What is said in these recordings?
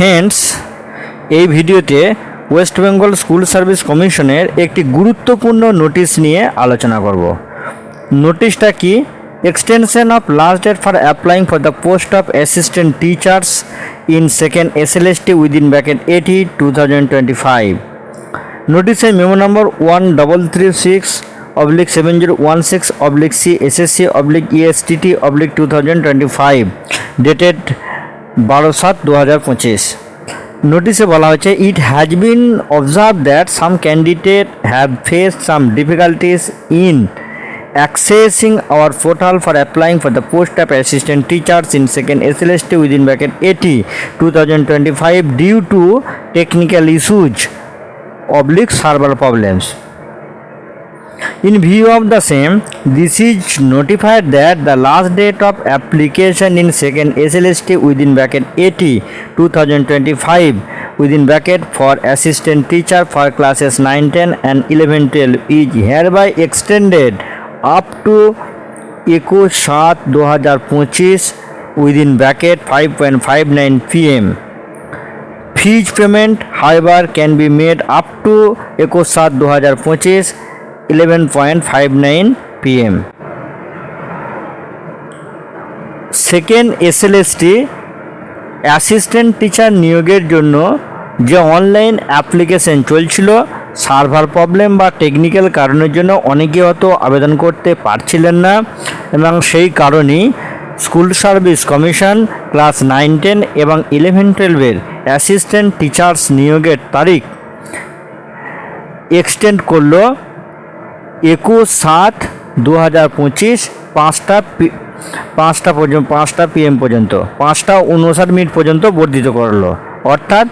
Friends এই ভিডিওতে West Bengal school service কমিশনের একটি গুরুত্বপূর্ণ নোটিশ নিয়ে আলোচনা করব। নোটিশটা কি? Extension of last date for applying for the post of assistant teachers in second S L S T within bracket A T two thousand twenty five নোটিশে memo number one double three six oblique seven zero one six oblique C SSC oblique ESTT oblique two thousand twenty five dated বারো সাত দু হাজার পঁচিশ। নোটিশে বলা হয়েছে it has been observe that some candidate have face some difficulties in accessing our portal for applying for the post of assistant teachers in second S L S T within bracket A T two thousand twenty five due to technical issues oblique server problems In view of the same, this is notified that the last date of application in second SLST within bracket 80 2025 within bracket for assistant teacher for classes 9 10 and 11 12 is hereby extended up to 21 7 2025 within bracket 5.59 pm. Fees payment however can be made up to 21 7 2025 eleven point five nine PM second SLST assistant teacher নিয়োগের জন্য যে online application চলছিল server problem বা technical কারণের জন্য অনেকে হয়তো আবেদন করতে পারছিলেন না এবং সেই কারণেই school service commission class nine ten এবং ইলেভেন টুয়েলভের অ্যাসিস্ট্যান্ট টিচার্স নিয়োগের তারিখ এক্সটেন্ড করল। একুশ সাত দু হাজার পঁচিশ পাঁচটা পাঁচটা পর্যন্ত পাঁচটা পিএম পর্যন্ত পাঁচটা উনষাট মিনিট পর্যন্ত বর্ধিত করল। অর্থাৎ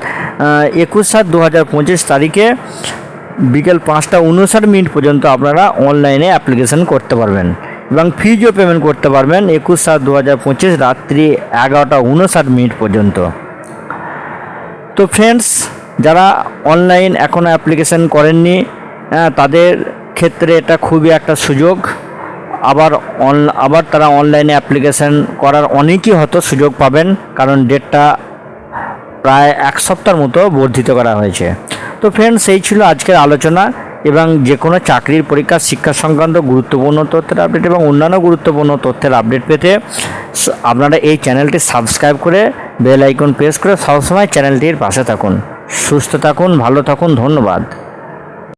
একুশ সাত দু হাজার পঁচিশ তারিখে বিকেল পাঁচটা উনষাট মিনিট পর্যন্ত আপনারা অনলাইনে অ্যাপ্লিকেশন করতে পারবেন এবং ফিজও পেমেন্ট করতে পারবেন একুশ সাত দু হাজার পঁচিশ রাত্রি এগারোটা উনষাট মিনিট পর্যন্ত। তো ফ্রেন্ডস যারা অনলাইন এখনও অ্যাপ্লিকেশন করেননি হ্যাঁ, তাদের ক্ষেত্রে এটা খুবই একটা সুযোগ। আবার অন, আবার তারা অনলাইনে অ্যাপ্লিকেশন করার অনেকই হয়তো সুযোগ পাবেন, কারণ ডেটটা প্রায় এক সপ্তাহের মতো বর্ধিত করা হয়েছে। তো ফ্রেন্ডস এই ছিল আজকের আলোচনা এবং যে কোনো চাকরির পরীক্ষা, শিক্ষা সংক্রান্ত গুরুত্বপূর্ণ তথ্যের আপডেট এবং অন্যান্য গুরুত্বপূর্ণ তথ্যের আপডেট পেতে আপনারা এই চ্যানেলটি সাবস্ক্রাইব করে বেল আইকন প্রেস করে সবসময় চ্যানেলটির পাশে থাকুন। সুস্থ থাকুন, ভালো থাকুন, ধন্যবাদ।